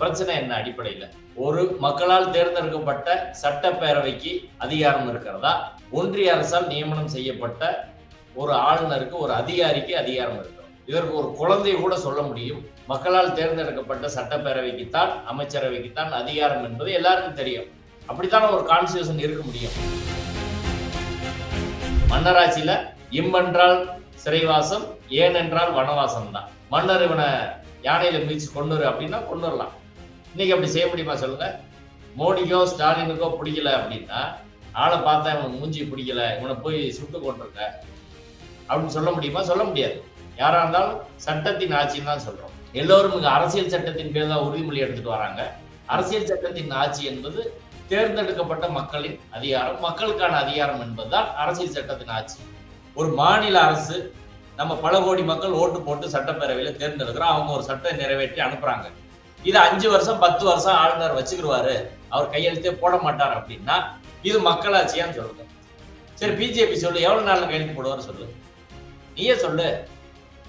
பிரச்சனை என்ன அடிப்படையில்? ஒரு மக்களால் தேர்ந்தெடுக்கப்பட்ட சட்டப்பேரவைக்கு அதிகாரம் இருக்கிறதா? ஒன்றிய அரசால் நியமனம் செய்யப்பட்ட ஒரு ஆளுநருக்கு ஒரு அதிகாரிக்கு அதிகாரம் இருக்கிறது? இதற்கு ஒரு குழந்தை கூட சொல்ல முடியும். மக்களால் தேர்ந்தெடுக்கப்பட்ட சட்டப்பேரவைக்குத்தான் அமைச்சரவைக்குத்தான் அதிகாரம் என்பது எல்லாருக்கும் தெரியும். அப்படித்தான் ஒரு கான்ஸ்டியூஷன் இருக்க முடியும்? மன்னராட்சியில இம்மென்றால் சிறைவாசம் ஏனென்றால் வனவாசம் தான் மன்னர் இவனை யானையில மீச்சு கொண்டுரு அப்படின்னா கொண்டுடலாம் இன்னைக்கு அப்படி செய்ய முடியுமா சொல்லுங்க? மோடிக்கோ ஸ்டாலினுக்கோ பிடிக்கல அப்படின்னா ஆளை பார்த்தா இவனுக்கு மூஞ்சி பிடிக்கல இவனை போய் சுட்டு கொண்டிருக்க அப்படின்னு சொல்ல முடியுமா? சொல்ல முடியாது. யாரா இருந்தாலும் சட்டத்தின் ஆட்சின்னு தான் சொல்றோம். எல்லோரும் இங்க அரசியல் சட்டத்தின் பேர் தான் உறுதிமொழி எடுத்துட்டு வராங்க. அரசியல் சட்டத்தின் ஆட்சி என்பது தேர்ந்தெடுக்கப்பட்ட மக்களின் அதிகாரம் மக்களுக்கான அதிகாரம் என்பதுதான் அரசியல் சட்டத்தின் ஆட்சி. ஒரு மாநில அரசு நம்ம பல கோடி மக்கள் ஓட்டு போட்டு சட்டப்பேரவையில் தேர்ந்தெடுக்கிறோம். அவங்க ஒரு சட்டம் நிறைவேற்றி அனுப்புறாங்க. இது அஞ்சு வருஷம் பத்து வருஷம் ஆளுநர் வச்சுக்கிடுவாரு அவர் கையெழுத்தே போட மாட்டார் அப்படின்னா இது மக்களாட்சியான்னு சொல்லுங்க. சரி பிஜேபி சொல்லு எவ்வளவு நாள் கையெழுத்து போடுவார் சொல்லு. நீயே சொல்லு.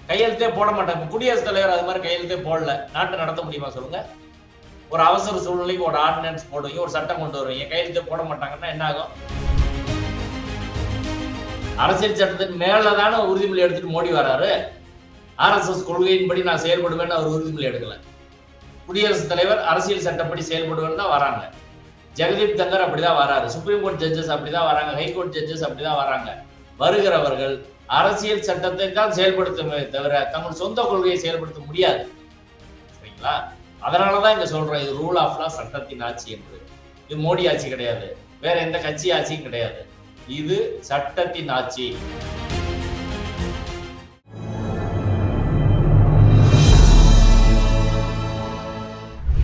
கையெழுத்தே போட மாட்டாங்க. குடியரசுத் தலைவர் அது மாதிரி கையெழுத்தே போடல. நாட்டை நடத்த முடியுமா சொல்லுங்க. ஒரு அவசர சூழ்நிலைக்கு ஒரு ஆர்டினன்ஸ் போடுவீங்க ஒரு சட்டம் கொண்டு வருவீங்க கையெழுத்தே போட மாட்டாங்கன்னா என்ன ஆகும்? அரசியல் சட்டத்தின் மேலதானே உறுதிமொழி எடுத்துட்டு மோடி வராரு. ஆர்எஸ்எஸ் கொள்கையின்படி நான் செயல்படுவேன்னு அவர் உறுதிமொழி எடுக்கல. குடியரசுத் தலைவர் அரசியல் சட்டப்படி செயல்படுவேன்னு தான் வராங்க. ஜெகதீப் தங்கர் அப்படிதான் வராரு. சுப்ரீம் கோர்ட் ஜட்ஜஸ் அப்படிதான் வராங்க. ஹைகோர்ட் ஜட்ஜஸ் அப்படிதான் வராங்க. வருகிறவர்கள் அரசியல் சட்டத்தை தான் செயல்படுத்துமே தவிர தங்கள் சொந்த கொள்கையை செயல்படுத்த முடியாது. சரிங்களா? அதனாலதான் இங்க சொல்றேன் இது ரூல் ஆஃப் லா சட்டத்தின் ஆட்சி என்று இது மோடி ஆட்சி கிடையாது. வேற எந்த கட்சி ஆட்சியும் கிடையாது. இது சட்டத்தின் ஆட்சி.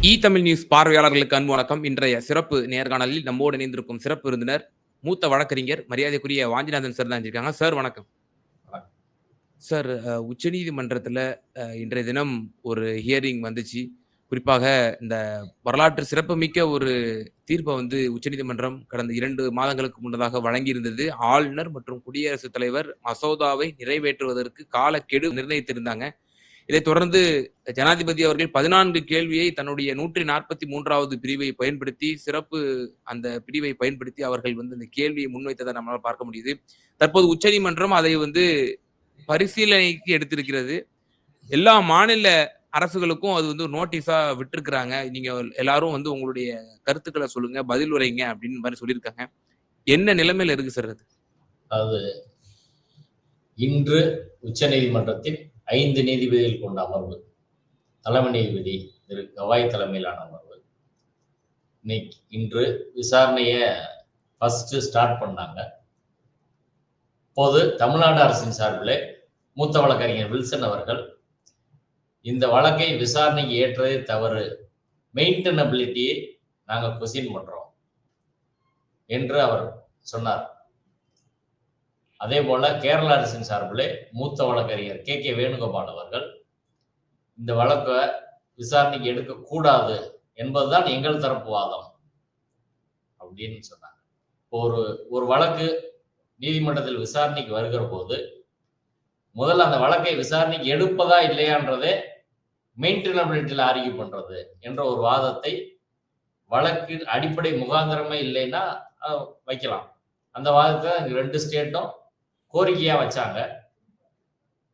இ தமிழ் நியூஸ் பார்வையாளர்களுக்கு அன்பு வணக்கம். இன்றைய சிறப்பு நேர்காணலில் நம்மோடு இணைந்திருக்கும் சிறப்பு விருந்தினர் மூத்த வழக்கறிஞர் மரியாதைக்குரிய வாஞ்சிநாதன் சார் தான் இருக்காங்க சார் வணக்கம். சார் உச்சநீதிமன்றத்தில் இன்றைய தினம் ஒரு ஹியரிங் வந்துச்சு. குறிப்பாக இந்த வரலாற்று சிறப்புமிக்க ஒரு தீர்ப்பை வந்து உச்சநீதிமன்றம் கடந்த இரண்டு மாதங்களுக்கு முன்னதாக வழங்கியிருந்தது. ஆளுநர் மற்றும் குடியரசுத் தலைவர் மசோதாவை நிறைவேற்றுவதற்கு காலக்கெடு நிர்ணயித்திருந்தாங்க. இதைத் தொடர்ந்து ஜனாதிபதி அவர்கள் பதினான்கு கேள்வியை தன்னுடைய நூற்றி நாற்பத்தி மூன்றாவது பிரிவை பயன்படுத்தி சிறப்பு அந்த பிரிவை பயன்படுத்தி அவர்கள் வந்து இந்த கேள்வியை முன்வைத்ததை நம்மளால் பார்க்க முடியுது. தற்போது உச்சநீதிமன்றம் அதை வந்து பரிசீலனைக்கு எடுத்திருக்கிறது. எல்லா மாநில அரசுகளுக்கும் அது வந்து நோட்டீஸா விட்டுருக்குறாங்க. நீங்க எல்லாரும் வந்து உங்களுடைய கருத்துக்களை சொல்லுங்க பதில் உரைங்க அப்படின்னு மாதிரி சொல்லியிருக்காங்க. என்ன நிலைமையில இருக்கு சார் அது? இன்று உச்ச நீதிமன்றத்தின் ஐந்து நீதிபதிகள் கொண்ட அமர்வு தலைமை நீதிபதி திரு கவாய் தலைமையிலான அமர்வு. இன்னைக்கு இன்று விசாரணையை ஃபஸ்ட்டு ஸ்டார்ட் பண்ணாங்க. இப்போது தமிழ்நாடு அரசின் சார்பில் மூத்த வழக்கறிஞர் வில்சன் அவர்கள் இந்த வழக்கை விசாரணைக்கு ஏற்றதே தவறு மெயின்டெனபிலிட்டியை நாங்கள் கொஸ்டின் பண்ணுறோம் என்று அவர் சொன்னார். அதே போல கேரள அரசின் சார்பில் மூத்த வழக்கறிஞர் கே. கே. வேணுகோபால் அவர்கள் இந்த வழக்கை விசாரணைக்கு எடுக்கக்கூடாது என்பதுதான் எங்கள் தரப்பு வாதம் அப்படின்னு சொன்னாங்க. இப்போ ஒரு ஒரு வழக்கு நீதிமன்றத்தில் விசாரணைக்கு வருகிற போது முதல்ல அந்த வழக்கை விசாரணைக்கு எடுப்பதா இல்லையான்றதே மெயின்டெனபிலிட்டியில் ஆர்கியூ பண்றது என்ற ஒரு வாதத்தை வழக்கின் அடிப்படை முகாந்திரமே இல்லைன்னா வைக்கலாம். அந்த வாதத்தை ரெண்டு ஸ்டேட்டும் கோரிக்கையா வச்சாங்க.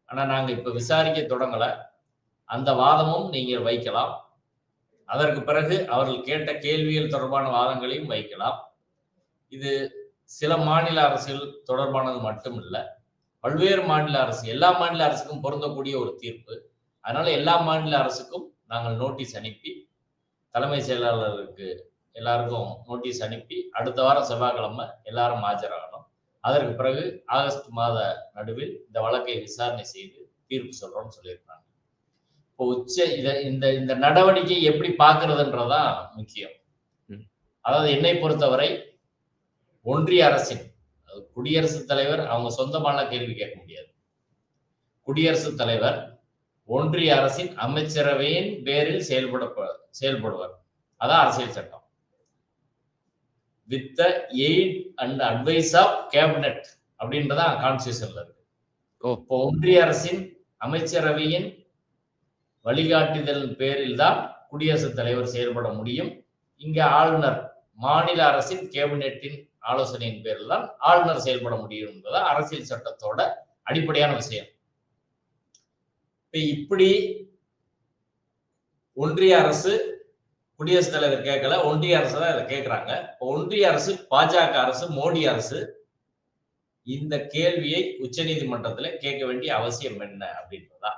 ஆனா நாங்க இப்ப விசாரிக்க தொடங்கல. அந்த வாதமும் நீங்கள் வைக்கலாம். அதற்கு பிறகு அவர்கள் கேட்ட கேள்விகள் தொடர்பான வாதங்களையும் வைக்கலாம். இது சில மாநில அரசுகள் தொடர்பானது மட்டும் இல்லை பல்வேறு மாநில அரசு எல்லா மாநில அரசுக்கும் பொருந்தக்கூடிய ஒரு தீர்ப்பு. அதனால எல்லா மாநில அரசுக்கும் நாங்கள் நோட்டீஸ் அனுப்பி தலைமை செயலாளருக்கு எல்லாருக்கும் நோட்டீஸ் அனுப்பி அடுத்த வாரம் செவ்வாய்க்கிழமை எல்லாரும் ஆஜராகணும். அதற்கு பிறகு ஆகஸ்ட் மாத நடுவில் இந்த வழக்கை விசாரணை செய்து தீர்ப்பு சொல்றோம்னு சொல்லியிருக்காங்க. இப்போ உச்ச இத இந்த இந்த நடவடிக்கை எப்படி பார்க்கறதுன்றதான் முக்கியம். அதாவது என்னை பொறுத்தவரை ஒன்றிய அரசின் குடியரசுத் தலைவர் அவங்க சொந்தமான கேள்வி கேட்க முடியாது. குடியரசுத் தலைவர் ஒன்றிய அரசின் அமைச்சரவையின் பேரில் செயல்பட செயல்படுவார். அதான் அரசியல் சட்டம். With the aid and advice of cabinet அப்படின்றத கான்ஸ்டியூஷன்ல இருக்கு. இப்போ ஒன்றிய அரசின் அமைச்சரவையின் வழிகாட்டுதல் பேரில் தான் குடியரசுத் தலைவர் செயல்பட முடியும். இங்க ஆளுநர் மாநில அரசின் கேபினெட்டின் ஆலோசனையின் பேரில் தான் ஆளுநர் செயல்பட முடியும் என்பது அரசியல் சட்டத்தோட அடிப்படையான விஷயம். இப்ப இப்படி ஒன்றிய அரசு குடியரசுத் தலைவர் கேட்கல ஒன்றிய அரசு தான் இதை கேட்கிறாங்க. ஒன்றிய அரசு பாஜக அரசு மோடி அரசு இந்த கேள்வியை உச்சநீதிமன்றத்துல கேட்க வேண்டிய அவசியம் என்ன அப்படின்றதா?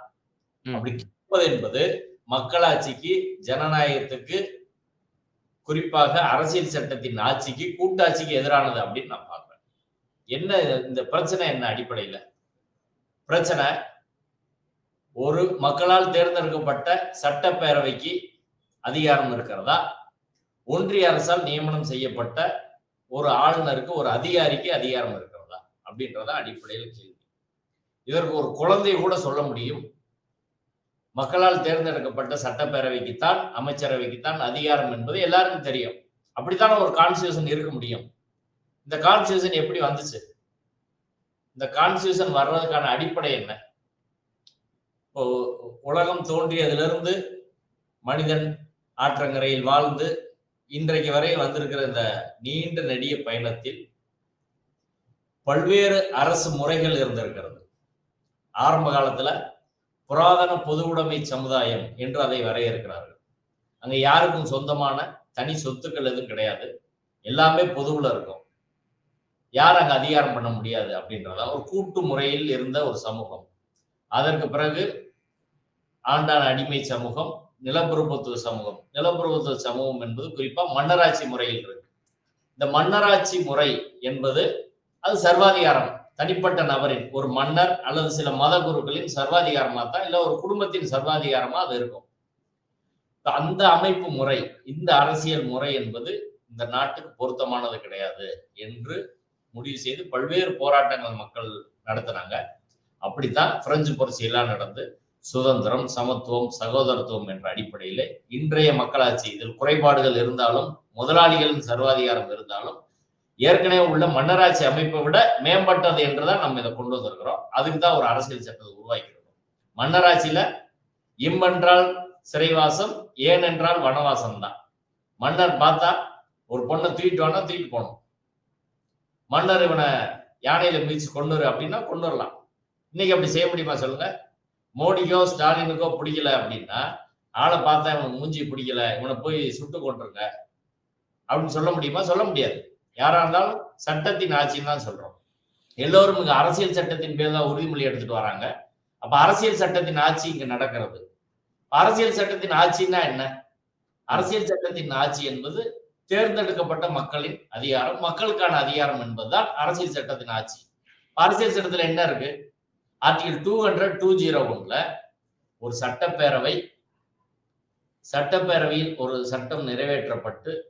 ம். அப்படி கேட்பது என்பது மக்களாட்சிக்கு ஜனநாயகத்துக்கு குறிப்பாக அரசியல் சட்டத்தின் ஆட்சிக்கு கூட்டாட்சிக்கு எதிரானது அப்படின்னு நான் பார்க்கிறேன். என்ன இந்த பிரச்சனை என்ன அடிப்படையில? பிரச்சனை ஒரு மக்களால் தேர்ந்தெடுக்கப்பட்ட சட்டப்பேரவைக்கு அதிகாரம் இருக்கிறதா? ஒன்றிய அரசால் நியமனம் செய்யப்பட்ட ஒரு ஆளுநருக்கு ஒரு அதிகாரிக்கு அதிகாரம் இருக்கிறதா? அப்படின்றத அடிப்படையில் கேள்வி. இதற்கு ஒரு குழந்தை கூட சொல்ல முடியும். மக்களால் தேர்ந்தெடுக்கப்பட்ட சட்டப்பேரவைக்குத்தான் அமைச்சரவைக்குத்தான் அதிகாரம் என்பது எல்லாருக்கும் தெரியும். அப்படித்தான் ஒரு கான்ஸ்டியூஷன் இருக்க முடியும்? இந்த கான்ஸ்டியூஷன் எப்படி வந்துச்சு? இந்த கான்ஸ்டியூஷன் வர்றதுக்கான அடிப்படை என்ன? இப்போ உலகம் தோன்றியதிலிருந்து மனிதன் ஆற்றங்கரையில் வாழ்ந்து இன்றைக்கு வரை வந்திருக்கிற இந்த நீண்ட நெடிய பயணத்தில் பல்வேறு அரசு முறைகள் இருந்திருக்கிறது. ஆரம்ப காலத்துல புராதன பொது உடைமை சமுதாயம் என்று அதை வரையறுக்கிறார்கள். அங்க யாருக்கும் சொந்தமான தனி சொத்துக்கள் எதுவும் கிடையாது. எல்லாமே பொதுவுல இருக்கும். யார் அங்க அதிகாரம் பண்ண முடியாது அப்படின்றதா ஒரு கூட்டு முறையில் இருந்த ஒரு சமூகம். அதற்கு பிறகு ஆண்டான அடிமை சமூகம் நிலப்பிரபுத்துவ சமூகம். நிலப்பிரபுத்துவ சமூகம் என்பது குறிப்பா மன்னராட்சி முறையில் இருக்கு. இந்த மன்னராட்சி முறை என்பது அது சர்வாதிகாரம். தனிப்பட்ட நபரின் ஒரு மன்னர் அல்லது சில மத குருக்களின் சர்வாதிகாரமா தான் இல்லை ஒரு குடும்பத்தின் சர்வாதிகாரமா அது இருக்கும். அந்த அமைப்பு முறை இந்த அரசியல் முறை என்பது இந்த நாட்டுக்கு பொருத்தமானது கிடையாது என்று முடிவு செய்து பல்வேறு போராட்டங்கள் மக்கள் நடத்தினாங்க. அப்படித்தான் பிரெஞ்சு புரட்சி எல்லாம் நடந்து சுதந்திரம் சமத்துவம் சகோதரத்துவம் என்ற அடிப்படையிலே இன்றைய மக்களாட்சி இதில் குறைபாடுகள் இருந்தாலும் முதலாளிகளின் சர்வாதிகாரம் இருந்தாலும் ஏற்கனவே உள்ள மன்னராட்சி அமைப்பை விட மேம்பட்டது என்றுதான் நம்ம இதை கொண்டு வந்திருக்கிறோம். அதுக்கு தான் ஒரு அரசியல் சட்டத்தை உருவாக்கியிருக்கோம். மன்னராட்சியில இம்மென்றால் சிறைவாசம் ஏனென்றால் வனவாசம் தான். மன்னர் பார்த்தா ஒரு பொண்ணை தூக்கிட்டு வானா தூக்கிட்டு போகணும். மன்னர் இவனை யானையில மீச்சு கொண்டு வரு அப்படின்னா கொண்டு வரலாம் இன்னைக்கு அப்படி செய்ய முடியுமா சொல்லுங்க? மோடிக்கோ ஸ்டாலினுக்கோ பிடிக்கல அப்படின்னா ஆளை பார்த்தா இவனுக்கு மூஞ்சி பிடிக்கல இவனை போய் சுட்டு கொண்டுருங்க அப்படின்னு சொல்ல முடியுமா? சொல்ல முடியாது. யாரா இருந்தாலும் சட்டத்தின் ஆட்சின்னு தான் சொல்றோம். எல்லோரும் இங்க அரசியல் சட்டத்தின் பேர் தான் உறுதிமொழி எடுத்துட்டு வராங்க. அப்ப அரசியல் சட்டத்தின் ஆட்சி இங்க நடக்கிறது. அரசியல் சட்டத்தின் ஆட்சின்னா என்ன? அரசியல் சட்டத்தின் ஆட்சி என்பது தேர்ந்தெடுக்கப்பட்ட மக்களின் அதிகாரம் மக்களுக்கான அதிகாரம் என்பதுதான் அரசியல் சட்டத்தின் ஆட்சி. அரசியல் சட்டத்துல என்ன இருக்கு? Article two hundred two zero ஒன்ல ஒரு சட்டப்பேரவை சட்டப்பேரவையில் ஒரு சட்டம் நிறைவேற்றப்பட்டு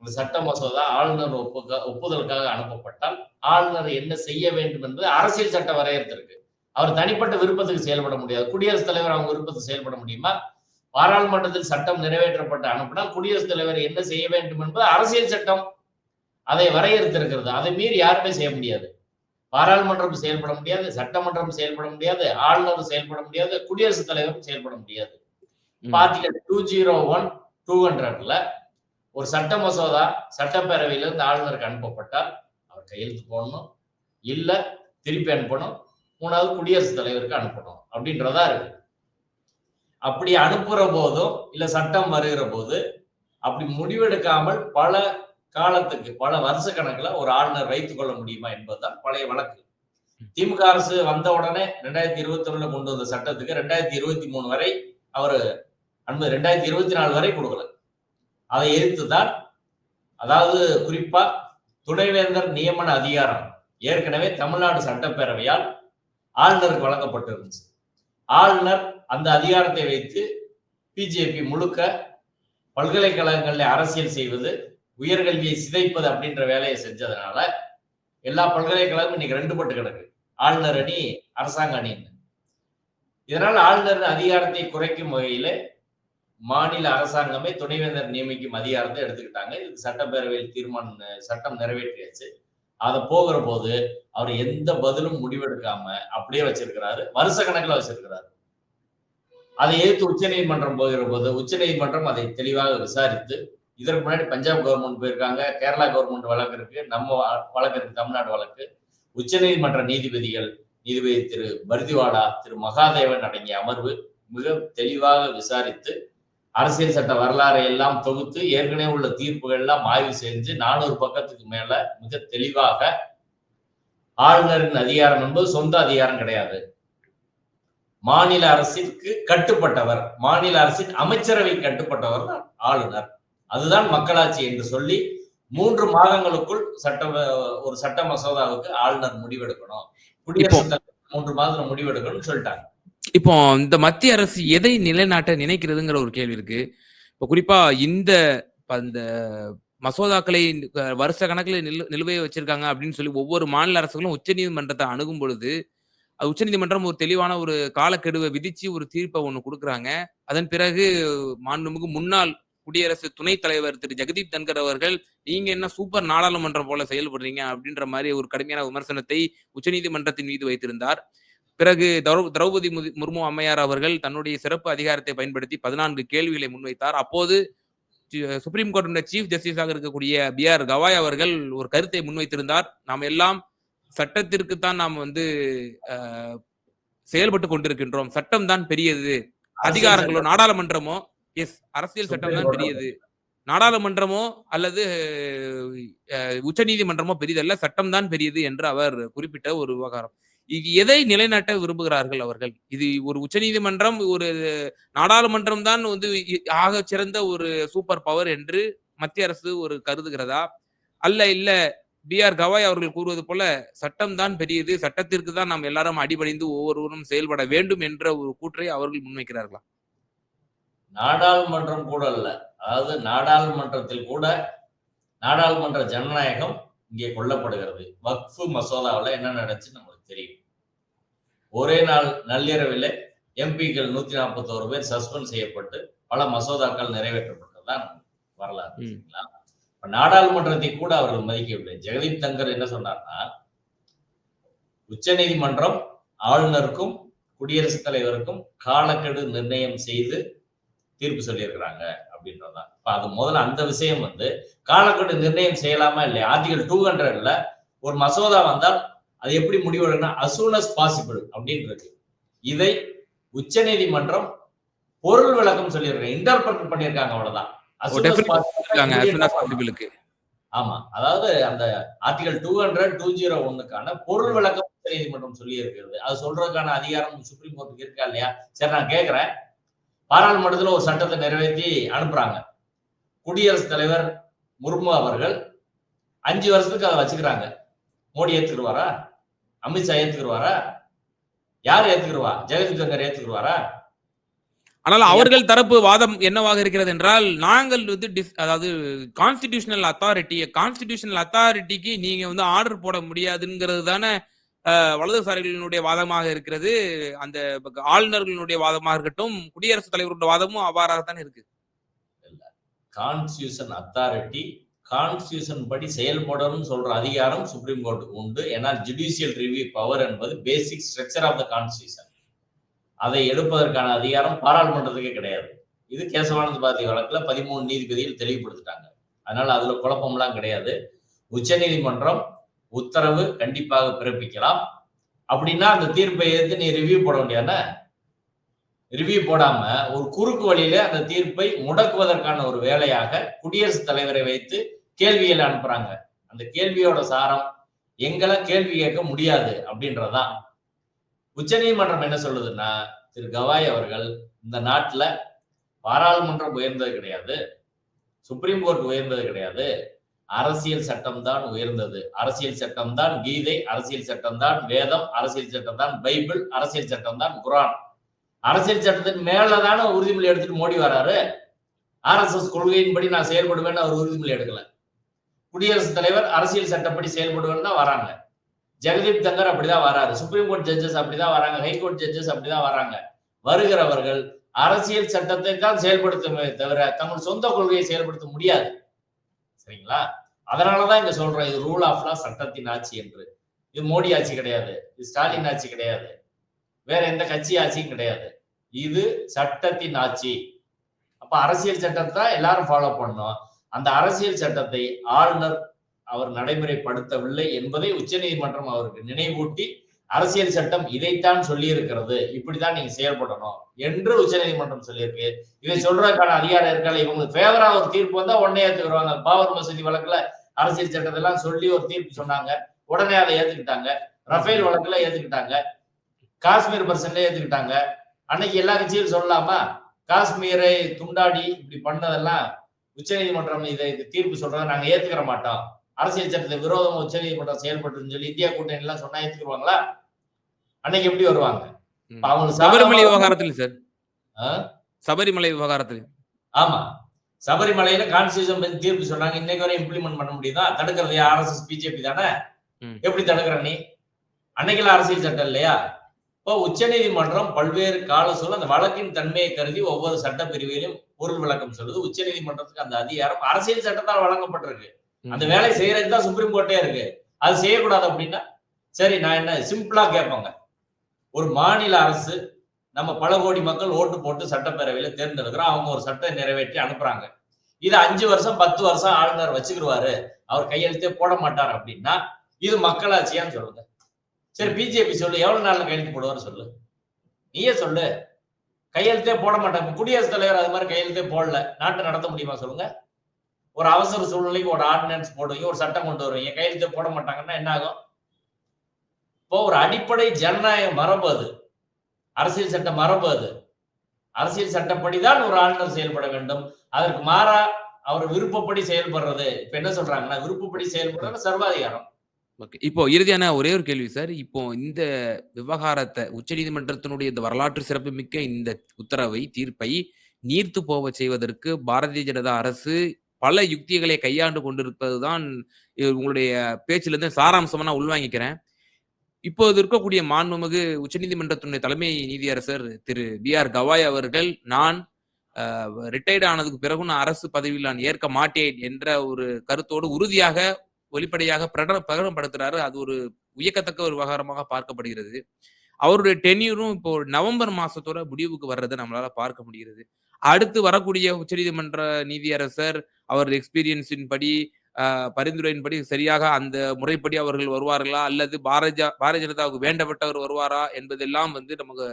அந்த சட்ட மசோதா ஆளுநர் ஒப்புக்க ஒப்புதலுக்காக அனுப்பப்பட்டால் ஆளுநர் என்ன செய்ய வேண்டும் என்பது அரசியல் சட்ட வரையறுத்திருக்கு. அவர் தனிப்பட்ட விருப்பத்துக்கு செயல்பட முடியாது. குடியரசுத் தலைவர் அவங்க விருப்பத்துக்கு செயல்பட முடியுமா? பாராளுமன்றத்தில் சட்டம் நிறைவேற்றப்பட்டு அனுப்பினால் குடியரசுத் தலைவர் என்ன செய்ய வேண்டும் என்பது அரசியல் சட்டம் அதை வரையறுத்திருக்கிறது. அதை மீறி யாருமே செய்ய முடியாது. பாராளுமன்றம் செயல்பட முடியாது சட்டமன்றம் செயல்பட முடியாது ஆளுநர் செயல்பட முடியாது குடியரசுத் தலைவரும் செயல்பட முடியாது. Article two zero one two ஹண்ட்ரட்ல ஒரு சட்ட மசோதா சட்டப்பேரவையிலிருந்து ஆளுநருக்கு அனுப்பப்பட்டால் அவர் கையெழுத்து போடணும். இல்ல திருப்பி அனுப்பணும். மூணாவது குடியரசுத் தலைவருக்கு அனுப்பணும். அப்படின்றதா இருக்கு. அப்படி அனுப்புற போதும் இல்ல சட்டம் வருகிற போது அப்படி முடிவெடுக்காமல் பல காலத்துக்கு பல வருஷ கணக்குல ஒரு ஆளுநர் வைத்துக் கொள்ள முடியுமா என்பதுதான் பழைய வழக்கு. திமுக அரசு வந்த உடனே ரெண்டாயிரத்தி இருபத்தி ஒண்ணுல கொண்டு வந்த சட்டத்துக்கு ரெண்டாயிரத்தி இருபத்தி மூணு வரை அவர் அன்பு ரெண்டாயிரத்தி இருபத்தி நாலு வரை கொடுக்கல. அதை எதிர்த்து தான் அதாவது குறிப்பா துணைவேந்தர் நியமன அதிகாரம் ஏற்கனவே தமிழ்நாடு சட்டப்பேரவையால் ஆளுநருக்கு வழங்கப்பட்டிருந்துச்சு. ஆளுநர் அந்த அதிகாரத்தை வைத்து பிஜேபி முழுக்க பல்கலைக்கழகங்களில் அரசியல் செய்வது உயர்கல்வியை சிதைப்பது அப்படின்ற வேலையை செஞ்சதுனால எல்லா பல்கலைக்கழகமும் இன்னைக்கு ரெண்டு பட்டு கிடக்கு. ஆளுநர் அணி அரசாங்க அணின்னு இதனால் ஆளுநர் அதிகாரத்தை குறைக்கும் வகையில மாநில அரசாங்கமே துணைவேந்தர் நியமிக்கும் அதிகாரத்தை எடுத்துக்கிட்டாங்க. இதுக்கு சட்டப்பேரவையில் தீர்மானம் சட்டம் நிறைவேற்றியாச்சு. அதை போகிற போது அவர் எந்த பதிலும் முடிவெடுக்காம அப்படியே வச்சிருக்கிறாரு. வருஷ கணக்கில் வச்சிருக்கிறாரு. அதை எதிர்த்து உச்சநீதிமன்றம் போகிற போது உச்சநீதிமன்றம் அதை தெளிவாக விசாரித்து இதற்கு முன்னாடி பஞ்சாப் கவர்மெண்ட் போயிருக்காங்க கேரளா கவர்மெண்ட் வழக்கு இருக்கு நம்ம வழக்கு இருக்கு தமிழ்நாடு வழக்கு. உச்சநீதிமன்ற நீதிபதிகள் நீதிபதி திரு பர்திவாடா திரு மகாதேவன் அடங்கிய அமர்வு மிக தெளிவாக விசாரித்து அரசியல் சட்ட வரலாறை எல்லாம் தொகுத்து ஏற்கனவே உள்ள தீர்ப்புகள் எல்லாம் ஆய்வு செஞ்சு நானூறு பக்கத்துக்கு மேல மிக தெளிவாக ஆளுநரின் அதிகாரம் என்பது சொந்த அதிகாரம் கிடையாது. மாநில அரசிற்கு கட்டுப்பட்டவர் மாநில அரசின் அமைச்சரவை கட்டுப்பட்டவர் தான் ஆளுநர். அதுதான் மக்களாட்சி என்று சொல்லி மூன்று மாதங்களுக்குள் சட்ட ஒரு சட்ட மசோதாவுக்கு ஆளுநர் முடிவெடுக்கணும். குடியரசுத் தலைவர் மூன்று மாதத்துல முடிவெடுக்கணும்னு சொல்லிட்டாங்க. இப்போ இந்த மத்திய அரசு எதை நிலைநாட்ட நினைக்கிறதுங்கிற ஒரு கேள்வி இருக்கு. இப்போ குறிப்பா இந்த இந்த மசோதாக்களை வருஷ கணக்கில் நிலு நிலுவையை வச்சிருக்காங்க அப்படின்னு சொல்லி ஒவ்வொரு மாநில அரசுகளும் உச்சநீதிமன்றத்தை அணுகும் பொழுது அது உச்சநீதிமன்றம் ஒரு தெளிவான ஒரு காலக்கெடுவை விதிச்சு ஒரு தீர்ப்பை ஒன்று கொடுக்குறாங்க. அதன் பிறகு மாண்புமிகு முன்னாள் குடியரசு துணைத் தலைவர் திரு ஜெகதீப் தன்கர் அவர்கள் நீங்க என்ன சூப்பர் நாடாளுமன்றம் போல செயல்படுறீங்க? அப்படின்ற மாதிரி ஒரு கடுமையான விமர்சனத்தை உச்சநீதிமன்றத்தின் மீது வைத்திருந்தார். பிறகு திரௌ- திரௌபதி முர்மு அம்மையார் அவர்கள் தன்னுடைய சிறப்பு அதிகாரத்தை பயன்படுத்தி பதினான்கு கேள்விகளை முன்வைத்தார். அப்போது சுப்ரீம் கோர்ட்டுடைய சீஃப் ஜஸ்டிஸாக இருக்கக்கூடிய பி ஆர் கவாய் அவர்கள் ஒரு கருத்தை முன்வைத்திருந்தார். நாம் எல்லாம் சட்டத்திற்கு தான் நாம் வந்து செயல்பட்டு கொண்டிருக்கின்றோம். சட்டம் தான் பெரியது அதிகாரங்களோ நாடாளுமன்றமோ எஸ் அரசியல் சட்டம் தான் பெரியது. நாடாளுமன்றமோ அல்லது அஹ், உச்சநீதிமன்றமோ பெரியதல்ல சட்டம் தான் பெரியது என்று அவர் குறிப்பிட்ட ஒரு விவகாரம். இது எதை நிலைநாட்ட விரும்புகிறார்கள் அவர்கள்? இது ஒரு உச்சநீதிமன்றம் ஒரு நாடாளுமன்றம் தான் வந்து ஆக சிறந்த ஒரு சூப்பர் பவர் என்று மத்திய அரசு ஒரு கருதுகிறதா? அல்ல இல்ல பி ஆர் கவாய் அவர்கள் கூறுவது போல சட்டம் தான் பெரியது சட்டத்திற்கு தான் நாம் எல்லாரும் அடிபணிந்து ஒவ்வொருவரும் செயல்பட வேண்டும் என்ற ஒரு கூற்றை அவர்கள் முன்வைக்கிறார்களா? நாடாளுமன்றம் கூட இல்ல அதாவது நாடாளுமன்றத்தில் கூட நாடாளுமன்ற ஜனநாயகம் இங்கே கொல்லப்படுகிறது வக்ஃபு மசோதாவில் என்ன நடந்துச்சு நம்மளுக்கு தெரியும் ஒரே நாள் நள்ளிரவில் எம்பிக்கள் நூத்தி நாற்பத்தோரு பேர் சஸ்பெண்ட் செய்யப்பட்டு பல மசோதாக்கள் நிறைவேற்றப்பட்டதுதான் வரலாறு. சரிங்களா? இப்ப நாடாளுமன்றத்தை கூட அவர்கள் மதிக்கவில்லை ஜெகதீப் தங்கர் என்ன சொன்னார்னா உச்சநீதிமன்றம் ஆளுநருக்கும் குடியரசுத் தலைவருக்கும் காலக்கெடு நிர்ணயம் செய்து தீர்ப்பு சொல்லியிருக்கிறாங்க அப்படின்றதுதான் இப்ப அது முதல்ல அந்த விஷயம் வந்து காலக்கெடு நிர்ணயம் செய்யலாமா இல்லையா? ஆர்டிகல் டூ ஹண்ட்ரட்ல ஒரு மசோதா வந்தால் அது எப்படி முடிவெடுக்கணும் soon as பாசிபிள் அப்படின்னு இருக்கு இதை உச்சநீதிமன்றம் பொருள் விளக்கம் சொல்லியிருக்காங்க. இன்டர்பிரட் பண்ணியிருக்காங்க அவ்வளவுதான். ஆமா. அதாவது அந்த article two hundred two zero ஒன்னுக்கான பொருள் விளக்கம் உச்சநீதிமன்றம் சொல்லி இருக்கிறது அது சொல்றதுக்கான அதிகாரம் சுப்ரீம் கோர்ட்டுக்கு இருக்கா இல்லையா? சரி நான் கேட்கிறேன் பாராளுமன்றத்தில் ஒரு சட்டத்தை நிறைவேற்றி அனுப்புறாங்க. குடியரசுத் தலைவர் முர்மு அவர்கள் அஞ்சு வருஷத்துக்கு அதை வச்சுக்கிறாங்க. மோடி ஏத்துக்கிடுவாரா? அமித்ஷா ஏத்துக்கிடுவாரா? யார் ஏத்துக்கிடுவா? ஜெகதீப் தங்கர் ஏத்துக்கிடுவாரா? ஆனால் அவர்கள் தரப்பு வாதம் என்னவாக இருக்கிறது என்றால் நாங்கள் வந்து டிஸ் அதாவது கான்ஸ்டிடியூஷனல் அத்தாரிட்டி கான்ஸ்டிடியூஷனல் அத்தாரிட்டிக்கு நீங்க வந்து ஆர்டர் போட முடியாதுங்கிறது தானே வலதுசாரிகளினுடைய வாதமாக இருக்கிறது. அந்த ஆளுநர்களினுடைய வாதமாக இருக்கட்டும் குடியரசுத் தலைவருடைய வாதமும் அவ்வாறாகத்தான் இருக்கு. கான்ஸ்டியூஷன் அத்தாரிட்டி கான்ஸ்டியூஷன் படி செயல்படணும்னு சொல்ற அதிகாரம் சுப்ரீம் கோர்ட்டுக்கு உண்டு. ஏன்னா ஜுடிஷியல் ரிவ்யூ பவர் என்பது basic structure of the constitution அதை எடுப்பதற்கான அதிகாரம் பாராளுமன்றத்துக்கே கிடையாது. இது கேசவானந்த் பாரதி வழக்குல பதிமூணு நீதிபதிகள் தெளிவுபடுத்திட்டாங்க. அதனால அதுல குழப்பம்லாம் கிடையாது. உச்சநீதிமன்றம் உத்தரவு கண்டிப்பாக பிறப்பிக்கலாம். அப்படின்னா அந்த தீர்ப்பை எதிர்த்து நீ ரிவ்யூ போட வேண்டியதானே? ரிவ்யூ போடாம ஒரு குறுக்கு வழியில அந்த தீர்ப்பை முடக்குவதற்கான ஒரு வேலையாக குடியரசுத் தலைவரை வைத்து கேள்வியில் அனுப்புறாங்க. அந்த கேள்வியோட சாரம் எங்களை கேள்வி கேட்க முடியாது அப்படின்றதுதான். உச்சநீதிமன்றம் என்ன சொல்லுதுன்னா திரு கவாய் அவர்கள் இந்த நாட்டுல பாராளுமன்றம் உயர்ந்தது கிடையாது. சுப்ரீம் கோர்ட் உயர்ந்தது கிடையாது. அரசியல் சட்டம்தான் உயர்ந்தது. அரசியல் சட்டம்தான் கீதை அரசியல் சட்டம்தான் வேதம் அரசியல் சட்டம்தான் பைபிள் அரசியல் சட்டம்தான் குரான். அரசியல் சட்டத்தின் மேலதான உறுதிமொழி எடுத்துட்டு மோடி வராரு? ஆர்எஸ்எஸ் கொள்கையின்படி நான் செயல்படுவேன்னு அவர் உறுதிமொழி எடுக்கல. குடியரசுத் தலைவர் அரசியல் சட்டப்படி செயல்படுவேன்னு தான் வராங்க. ஜெகதீப் தங்கர் அப்படிதான் வராரு. சுப்ரீம் கோர்ட் ஜட்ஜஸ் அப்படிதான் வராங்க. ஹைகோர்ட் ஜட்ஜஸ் அப்படிதான் வராங்க. வருகிறவர்கள் அரசியல் சட்டத்தை தான் செயல்படுத்த தவிர தங்கள் சொந்த கொள்கையை செயல்படுத்த முடியாது. சரிங்களா? அதனாலதான் இங்க சொல்றோம் இது ரூல் ஆஃப் லா சட்டத்தின் ஆட்சி என்று. இது மோடி ஆட்சி கிடையாது இது ஸ்டாலின் ஆட்சி கிடையாது வேற எந்த கட்சி ஆட்சியும் கிடையாது. இது சட்டத்தின் ஆட்சி. அப்ப அரசியல் சட்டத்தை தான் எல்லாரும் ஃபாலோ பண்ணணும். அந்த அரசியல் சட்டத்தை ஆளுநர் அவர் நடைமுறைப்படுத்தவில்லை என்பதை உச்சநீதிமன்றம் அவருக்கு நினைவூட்டி அரசியல் சட்டம் இதைத்தான் சொல்லியிருக்கிறது. இப்படித்தான் நீங்க செயல்படணும் என்று உச்சநீதிமன்றம் சொல்லியிருக்கு. இதை சொல்றதுக்கான அதிகாரம் இருக்கால இவங்களுக்கு ஃபேவரா ஒரு தீர்ப்பு வந்தா உடனே ஏத்துக்குருவாங்க பாபர் மசூதி வழக்குல அரசியல் சட்டத்தெல்லாம் சொல்லி ஒரு தீர்ப்பு சொன்னாங்க. உடனே அதை ஏத்துக்கிட்டாங்க. ரஃபேல் வழக்குல ஏத்துக்கிட்டாங்க. காஷ்மீர் பர்சன்ல ஏத்துக்கிட்டாங்க. அன்னைக்கு எல்லா கட்சியும் சொல்லலாமா? காஷ்மீரை துண்டாடி இப்படி பண்ணதெல்லாம் உச்சநீதிமன்றம் இதை தீர்ப்பு சொல்றதை நாங்க ஏத்துக்கிற மாட்டோம். அரசியல் சட்டத்தை விரோதமா உச்சநீதிமன்றம் செயல்பட்டுன்னு சொல்லி இந்தியா கூட்டணி எல்லாம் சொன்னா ஏத்துக்குருவாங்களா அன்னைக்கு எப்படி வருவாங்க? அவங்களுக்கு சபரிமலை விவகாரத்தில் சார்? சபரிமலை விவகாரத்தில் ஆமா. சபரிமலையில கான்ஸ்டியூஷன் பத்தி தீர்ப்பு சொன்னாங்க. இன்னைக்கு வரை இம்ப்ளிமெண்ட் பண்ண முடியுதா? தடுக்கிறது ஆர்எஸ்எஸ் பிஜேபி தானே. எப்படி தடுக்கிற நீ? அன்னைக்கெல்லாம் அரசியல் சட்டம் இல்லையா? இப்போ உச்சநீதிமன்றம் பல்வேறு கால சொல்ல அந்த வழக்கின் தன்மையை கருதி ஒவ்வொரு சட்ட பிரிவிலும் பொருள் விளக்கம் சொல்லுது. உச்சநீதிமன்றத்துக்கு அந்த அதிகாரம் அரசியல் சட்டத்தால் வழங்கப்பட்டிருக்கு. அந்த வேலையை செய்யறதுக்கு தான் சுப்ரீம் கோர்ட்டே இருக்கு. அது செய்யக்கூடாது அப்படின்னா சரி நான் என்ன சிம்பிளா கேட்பாங்க. ஒரு மாநில அரசு நம்ம பல கோடி மக்கள் ஓட்டு போட்டு சட்டப்பேரவையில தேர்ந்தெடுக்கிறோம். அவங்க ஒரு சட்டம் நிறைவேற்றி அனுப்புறாங்க. இது அஞ்சு வருஷம் பத்து வருஷம் ஆளுநர் வச்சுக்கிடுவாரு அவர் கையெழுத்தே போட மாட்டார் அப்படின்னா இது மக்களாட்சியான்னு சொல்லுங்க. சரி பிஜேபி சொல்லு எவ்வளவு நாள்ல கையெழுத்து போடுவார் சொல்லு? நீயே சொல்லு. கையெழுத்தே போட மாட்டாங்க. குடியரசுத் தலைவர் அது மாதிரி கையெழுத்தே போடல. நாட்டை நடத்த முடியுமா சொல்லுங்க? ஒரு அவசர சூழ்நிலைக்கு ஒரு ஆர்டினன்ஸ் போடுவீங்க ஒரு சட்டம் கொண்டு வருவீங்க கையெழுத்து போட மாட்டாங்கன்னா என்ன ஆகும்? இப்போ ஒரு அடிப்படை ஜனநாயக மரபு அது. அரசியல் சட்ட மரபு அது. அரசியல் சட்டப்படிதான் ஒரு ஆளுநர் செயல்பட வேண்டும். அதற்கு மாறா அவர் விருப்பப்படி செயல்படுறது. இப்ப என்ன சொல்றாங்கன்னா விருப்பப்படி செயல்படுறது சர்வாதிகாரம். ஓகே. இப்போ இறுதியான ஒரே ஒரு கேள்வி சார். இப்போ இந்த விவகாரத்தை உச்சநீதிமன்றத்தினுடைய இந்த வரலாற்று சிறப்புமிக்க இந்த உத்தரவை தீர்ப்பை நீர்த்து போக செய்வதற்கு பாரதிய ஜனதா அரசு பல யுக்திகளை கையாண்டு கொண்டிருப்பதுதான் இது உங்களுடைய பேச்சிலிருந்து சாராம்சமாக நான் உள்வாங்கிக்கிறேன். இப்போது இருக்கக்கூடிய மாண்புமிகு உச்சநீதிமன்றத்தினுடைய தலைமை நீதியரசர் திரு பி ஆர் கவாய் அவர்கள் நான் ரிட்டையர்ட் ஆனதுக்கு பிறகு நான் அரசு பதவியில் நான் ஏற்க மாட்டேன் என்ற ஒரு கருத்தோடு உறுதியாக வெளிப்படையாக பிரகடன பிரகடனப்படுத்துறாரு. அது ஒரு உயக்கத்தக்க ஒரு விவகாரமாக பார்க்கப்படுகிறது. அவருடைய டென்யூரும் இப்போ நவம்பர் மாசத்தோட முடிவுக்கு வர்றதை நம்மளால பார்க்க முடிகிறது. அடுத்து வரக்கூடிய உச்சநீதிமன்ற நீதியரசர் அவர் எக்ஸ்பீரியன்ஸின் படி பரிந்துரையின்படி சரியாக அந்த முறைப்படி அவர்கள் வருவார்களா? அல்லது பாரதிய பாரதிய ஜனதாவுக்கு வேண்டப்பட்டவர் வருவாரா? என்பதெல்லாம் வந்து நமக்கு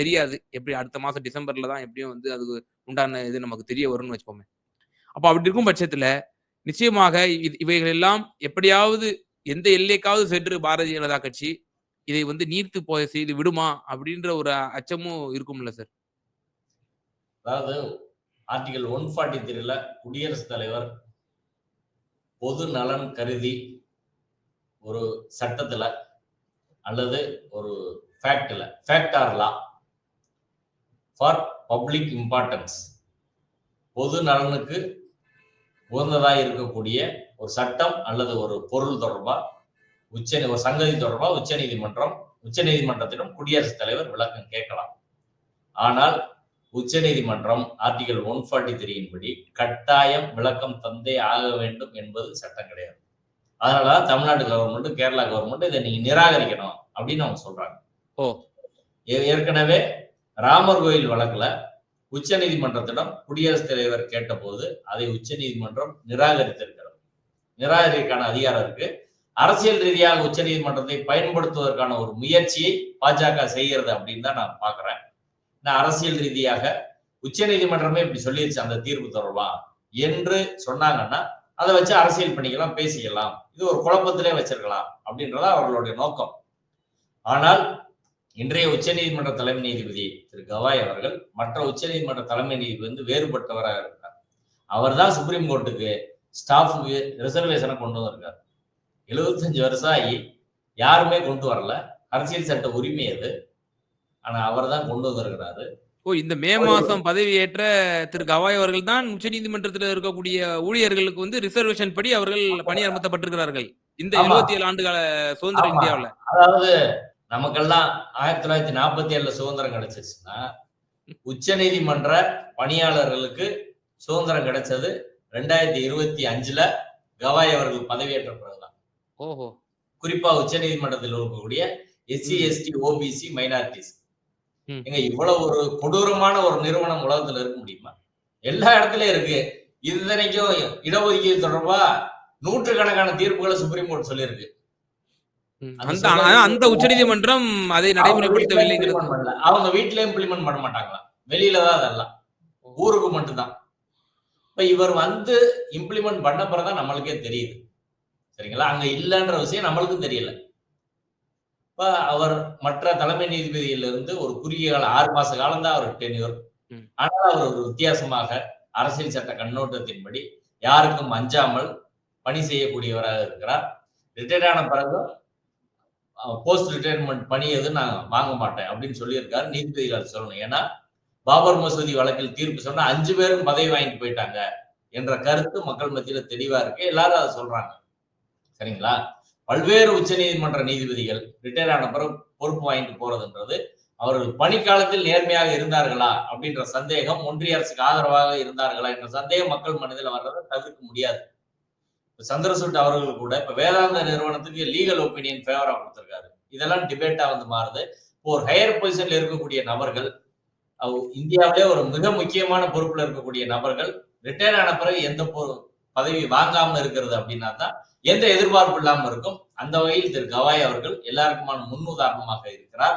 தெரியாது. எப்படி அடுத்த மாசம் டிசம்பர்ல தான் எப்படியும் வந்து அது உண்டான இது நமக்கு தெரிய வரும்னு வச்சுக்கோமே. அப்போ அப்படி இருக்கும் பட்சத்துல நிச்சயமாக இவைகள் எல்லாம் எப்படியாவது எந்த எல்லைக்காவது சென்று பாரதிய ஜனதா கட்சி இதை வந்து நீர்த்து போய செய்து விடுமா? அப்படின்ற ஒரு அச்சமும் இருக்கும்ல சார்? அதாவது ஆர்டிகல் ஒன் ஃபார்ட்டி த்ரீல குடியரசுத் தலைவர் பொது நலன் கருதி ஒரு சட்டத்துல அல்லது ஒரு ஃபேக்டில் fact or law for public importance பொது நலனுக்கு உகந்ததாக இருக்கக்கூடிய ஒரு சட்டம் அல்லது ஒரு பொருள் தொடர்பாக உச்ச ஒரு சங்கதி தொடர்பாக உச்சநீதிமன்றம் உச்சநீதிமன்றத்திடம் குடியரசுத் தலைவர் விளக்கம் கேட்கலாம். ஆனால் உச்சநீதிமன்றம் ஆர்டிகல் ஒன் ஃபார்ட்டி த்ரீயின் படி கட்டாயம் விளக்கம் தந்தே ஆக வேண்டும் என்பது சட்டம் கிடையாது. அதனாலதான் தமிழ்நாடு கவர்மெண்ட் கேரளா கவர்மெண்ட் இதை நீங்க நிராகரிக்கணும் அப்படின்னு அவங்க சொல்றாங்க. ஓ. ஏற்கனவே ராமர் கோயில் வழக்குல உச்சநீதிமன்றத்திடம் குடியரசுத் தலைவர் கேட்டபோது அதை உச்சநீதிமன்றம் நிராகரித்திருக்கிறது. நிராகரிக்கான அதிகாரம் இருக்கு. அரசியல் ரீதியாக உச்சநீதிமன்றத்தை பயன்படுத்துவதற்கான ஒரு முயற்சியை பாஜக செய்கிறது அப்படின்னு தான் நான் பாக்குறேன். அரசியல் ரீதியாக உச்சநீதிமன்றமே இப்படி சொல்லிருச்சு அந்த தீர்ப்பு தொடர்பா என்று சொன்னாங்கன்னா அதை வச்சு அரசியல் பண்ணிக்கலாம் பேசிக்கலாம். இது ஒரு குழப்பத்திலே வச்சிருக்கலாம் அப்படின்றத அவர்களுடைய நோக்கம். ஆனால் இன்றைய உச்சநீதிமன்ற தலைமை நீதிபதி திரு கவாய் அவர்கள் மற்ற உச்சநீதிமன்ற தலைமை நீதிபதி வந்து வேறுபட்டவராக இருக்கார். அவர் தான் சுப்ரீம் கோர்ட்டுக்கு ஸ்டாஃபுக்கு ரிசர்வேஷனை கொண்டு வந்திருக்கார். எழுபத்தஞ்சு வருஷம் ஆகி யாருமே கொண்டு வரல. அரசியல் சட்ட உரிமை அது ஆனா அவர் தான் கொண்டு வந்திருக்கிறாரு ஓ இந்த மே மாசம் பதவியேற்ற திரு கவாய் அவர்கள் தான் உச்சநீதிமன்றத்தில் இருக்கக்கூடிய ஊழியர்களுக்கு வந்து ரிசர்வேஷன் படி அவர்கள் பணியமர்த்தப்பட்டிருக்கிறார்கள் இந்த. எழுபத்தி ஏழு ஆண்டுகால சுதந்திர ஆமா. இந்தியாவுல அதாவது நமக்கெல்லாம் ஆயிரத்தி தொள்ளாயிரத்தி நாற்பத்தி ஏழுல சுதந்திரம் கிடைச்சிருச்சுன்னா உச்சநீதிமன்ற பணியாளர்களுக்கு சுதந்திரம் கிடைச்சது ரெண்டாயிரத்தி இருபத்தி அஞ்சுல கவாய் அவர்கள் பதவியேற்ற பிறகுதான் ஓஹோ குறிப்பா உச்சநீதிமன்றத்தில் இருக்கக்கூடிய எஸ்சி எஸ்டி ஓபிசி மைனாரிட்டிஸ். எங்க இவ்வளவு ஒரு கொடூரமான ஒரு நிறுவனம் உலகத்துல இருக்க முடியுமா? எல்லா இடத்துலயும் இருக்கு. இதுதனைக்கும் இடஒதுக்கீடு தொடர்பா நூற்றுக்கணக்கான தீர்ப்புகளை சுப்ரீம் கோர்ட் சொல்லியிருக்கு. அந்த அந்த உச்சநீதிமன்றம் அதை பண்ணல. அவங்க வீட்லயே இம்ப்ளிமெண்ட் பண்ண மாட்டாங்களாம் வெளியில தான் அதெல்லாம். ஊருக்கு மட்டும்தான். இப்ப இவர் வந்து இம்ப்ளிமெண்ட் பண்ண பிறகுதான் நம்மளுக்கே தெரியுது. சரிங்களா? அங்க இல்லைன்ற விஷயம் நம்மளுக்கும் தெரியல. இப்ப அவர் மற்ற தலைமை நீதிபதியிலிருந்து ஒரு குறுகிய கால ஆறு மாச காலம் தான் அவர் டென்யூர். ஆனால் அவர் ஒரு வித்தியாசமாக அரசியல் சட்ட கண்ணோட்டத்தின்படி யாருக்கும் அஞ்சாமல் பணி செய்யக்கூடியவராக இருக்கிறார். ரிட்டையர்ட் ஆன பிறகு போஸ்ட் ரிட்டையர்மெண்ட் பணி எதுவும் நான் வாங்க மாட்டேன் அப்படின்னு சொல்லியிருக்காரு நீதிபதிகள் சொல்லணும். ஏன்னா பாபர் மசூதி வழக்கில் தீர்ப்பு சொன்னா அஞ்சு பேரும் பதவி வாங்கிட்டு போயிட்டாங்க என்ற கருத்து மக்கள் மத்தியில தெளிவா இருக்கு. எல்லாரும் அதை சொல்றாங்க. சரிங்களா? பல்வேறு உச்ச நீதிமன்ற நீதிபதிகள் ரிட்டையர் ஆன பிறகு பொறுப்பு வாங்கிட்டு போறதுன்றது அவர்கள் பணிக்காலத்தில் நேர்மையாக இருந்தார்களா அப்படின்ற சந்தேகம் ஒன்றிய அரசுக்கு ஆதரவாக இருந்தார்களா என்ற சந்தேகம் மக்கள் மனதில் வர்றதை தவிர்க்க முடியாது. இப்ப சந்திரசூட் அவர்கள் கூட இப்ப வேதாந்த நிறுவனத்துக்கு லீகல் ஒப்பீனியன் ஃபேவரா கொடுத்திருக்காரு. இதெல்லாம் டிபேட்டா வந்து மாறுது. இப்போ ஒரு ஹையர் பொசிஷன்ல இருக்கக்கூடிய நபர்கள் இந்தியாவிலே ஒரு மிக முக்கியமான பொறுப்புல இருக்கக்கூடிய நபர்கள் ரிட்டையர் ஆன பிறகு எந்த பொருள் பதவி வாங்காமல் இருக்கிறது அப்படின்னா தான் எந்த எதிர்பார்ப்பு இல்லாமல் இருக்கும். அந்த வகையில் திரு கவாய் அவர்கள் எல்லாருக்குமான முன்னுதாரணமாக இருக்கிறார்.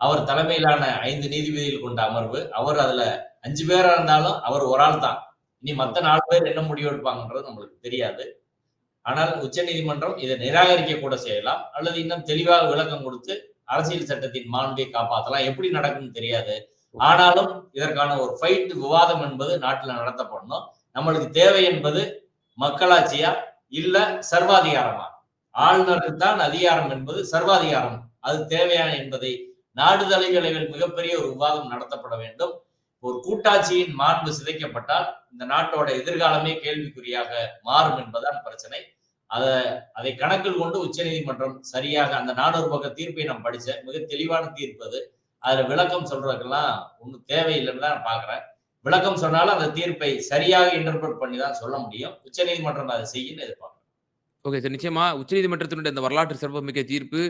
அவர் தலைமையிலான ஐந்து நீதிபதிகள் கொண்ட அமர்வு அவர் அதுல அஞ்சு பேரா இருந்தாலும் அவர் ஒரு ஆள் தான். இனி மத்த நாலு பேர் என்ன முடிவு எடுப்பாங்கன்றது நம்மளுக்கு தெரியாது. ஆனால் உச்சநீதிமன்றம் இதை நிராகரிக்க கூட செய்யலாம். அல்லது இன்னும் தெளிவாக விளக்கம் கொடுத்து அரசியல் சட்டத்தின் மாண்பை காப்பாற்றலாம் எப்படி நடக்கும்னு தெரியாது. ஆனாலும் இதற்கான ஒரு ஃபைட் விவாதம் என்பது நாட்டில் நடத்தப்படணும். நம்மளுக்கு தேவை என்பது மக்களாட்சியா இல்ல சர்வாதிகாரமா? ஆளுநருக்கு தான் அதிகாரம் என்பது சர்வாதிகாரம். அது தேவையான என்பதை நாடு தலைவர்கள் மிகப்பெரிய ஒரு விவாதம் நடத்தப்பட வேண்டும். ஒரு கூட்டாட்சியின் மாண்பு சிதைக்கப்பட்டால் இந்த நாட்டோட எதிர்காலமே கேள்விக்குறியாக மாறும் என்பதான் பிரச்சனை. அதை அதை கணக்கில் கொண்டு உச்சநீதிமன்றம் சரியாக அந்த நானூறு பக்க தீர்ப்பை நான் படிச்சேன். மிக தெளிவான தீர்ப்பு அது. அதுல விளக்கம் சொல்றதுக்கெல்லாம் ஒன்றும் தேவையில்லைன்னு தான் நான் பாக்குறேன். விளக்கம் சொன்னாலும் அந்த தீர்ப்பை சரியாக இன்டர்பிரட் பண்ணி தான் சொல்ல முடியும். உச்சநீதிமன்றம் அதை செய்யும் எதிர்பார்க்கணும் ஓகே சார் நிச்சயமா உச்சநீதிமன்றத்தினுடைய இந்த வரலாற்று சிறப்புமிக்க தீர்ப்பு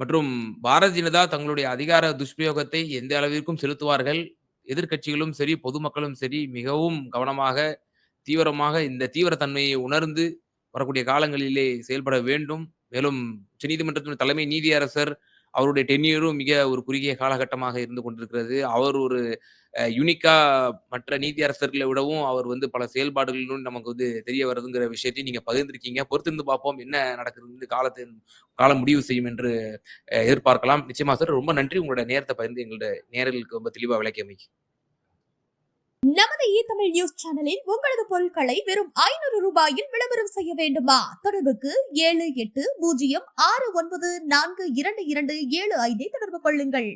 மற்றும் பாரதிய ஜனதா தங்களுடைய அதிகார துஷ்பிரயோகத்தை எந்த அளவிற்கும் செலுத்துவார்கள்? எதிர்கட்சிகளும் சரி பொதுமக்களும் சரி மிகவும் கவனமாக தீவிரமாக இந்த தீவிரத்தன்மையை உணர்ந்து வரக்கூடிய காலங்களிலே செயல்பட வேண்டும். மேலும் உச்சநீதிமன்றத்தின் தலைமை நீதியரசர் அவருடைய டென்யூரும் மிக ஒரு குறுகிய காலகட்டமாக இருந்து கொண்டிருக்கிறது. அவர் ஒரு யூனிக்கா மற்ற நீதியரசர்களை விடவும் அவர் வந்து பல செயல்பாடுகளும் நமக்கு வந்து தெரிய வருதுங்கிற விஷயத்தையும் நீங்க பகிர்ந்திருக்கீங்க. பொறுத்திருந்து பார்ப்போம் என்ன நடக்குதுன்னு காலத்தை காலம் முடிவு செய்யும் என்று எதிர்பார்க்கலாம். நிச்சயமா சார் ரொம்ப நன்றி. உங்களோட நேரத்தை பகிர்ந்து எங்களோட நேரலுக்கு ரொம்ப தெளிவா விளக்கி அமைக்கு. நமது இ தமிழ் நியூஸ் சேனலில் உங்களது பொருட்களை வெறும் ஐநூறு ரூபாயில் விளம்பரம் செய்ய வேண்டுமா? தொடர்புக்கு ஏழு எட்டு பூஜ்ஜியம் ஆறு ஒன்பது நான்கு இரண்டு இரண்டு ஏழு ஐந்தை தொடர்பு கொள்ளுங்கள்.